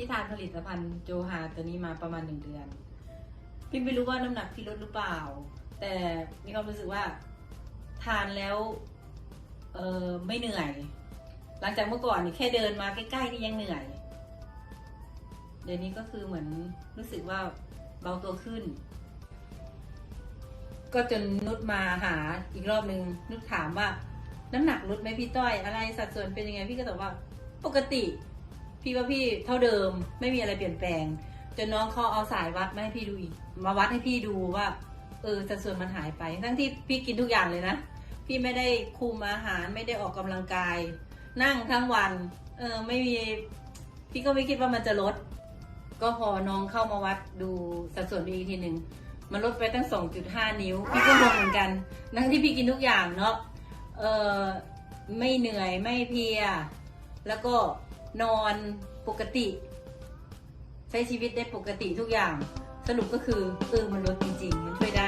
พี่ทานผลิตภัณฑ์โจฮาตัวนี้มาประมาณหนึ่งเดือน พี่ไม่รู้ว่าน้ำหนักพี่ลดหรือเปล่า แต่มีความรู้สึกว่าทานแล้วเออไม่เหนื่อย หลังจากเมื่อก่อนนี่แค่เดินมาใกล้ๆนี่ยังเหนื่อย เดี๋ยวนี้ก็คือเหมือนรู้สึกว่าเบาตัวขึ้น ก็จนนุชมาหาอีกรอบหนึ่งนุชถามว่า น้ำหนักลดไหมพี่ต้อยอะไรสัดส่วนเป็นยังไงพี่ก็ตอบว่าปกติ พี่ว่าพี่เท่าเดิมไม่มีอะไรเปลี่ยนแปลง จนน้องเขาเอาสายวัดมาให้พี่ดูอีก มาวัดให้พี่ดูว่า เออสัดส่วนมันหายไป ทั้งที่พี่กินทุกอย่างเลยนะ พี่ไม่ได้คุมอาหารไม่ได้ออกกำลังกาย นั่งทั้งวัน เออไม่มี พี่ก็ไม่คิดว่ามันจะลด ก็พอน้องเข้ามาวัดดูสัดส่วนอีกทีหนึ่งมันลดไปตั้ง 2.5 นิ้ว พี่ก็งงเหมือนกันทั้งที่พี่กินทุกอย่างเนาะเออไม่เหนื่อยไม่เพีย แล้วก็ นอนปกติ ใช้ชีวิตได้ปกติทุกอย่าง สรุปก็คือเออมันลดจริงๆ มันช่วยได้